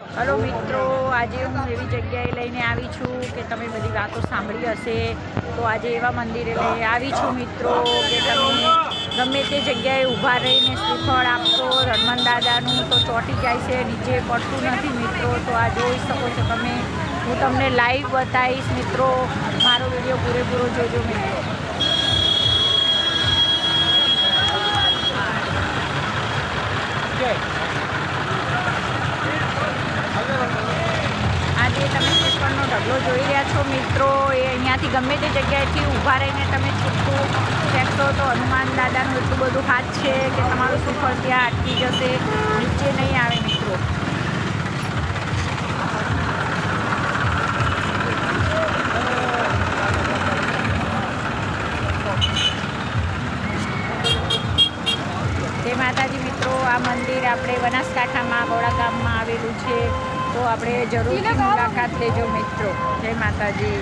Hello મિત્રો, આજે હું એવી જગ્યાએ લઈને આવી છું કે તમે બધી વાતો સાંભળી હશે. તો આજે એવા મંદિરે લઈ આવી છું મિત્રો કે તમે ગમે તે જગ્યાએ ઊભા રહીને શ્રીફળ આપશો, હનુમાન દાદાનું તો ચોંટી જાય છે, નીચે પડતું નથી મિત્રો. તો આ જોઈ શકો છો તમે. હું તમને લાઈવ બતાવીશ મિત્રો. મારો વીડિયો પૂરેપૂરો જોજો મિત્રો. આજે તમે શ્રીફળનો ઢગલો જોઈ રહ્યા છો મિત્રો એ ગમે તે જગ્યાએથી ઊભા રહીને તમે છૂટું ફેંકશો તો હનુમાન દાદાનું એટલું બધું હાથ છે કે તમારું સુફળ ત્યાં અટકી જશે? નીચે નહીં આવે મિત્રો. માતાજી મિત્રો, આ મંદિર આપણે બનાસકાંઠામાં, ગોળા ગામમાં આવેલું છે. તો આપણે જરૂરથી મુલાકાત લેજો મિત્રો. જય માતાજી.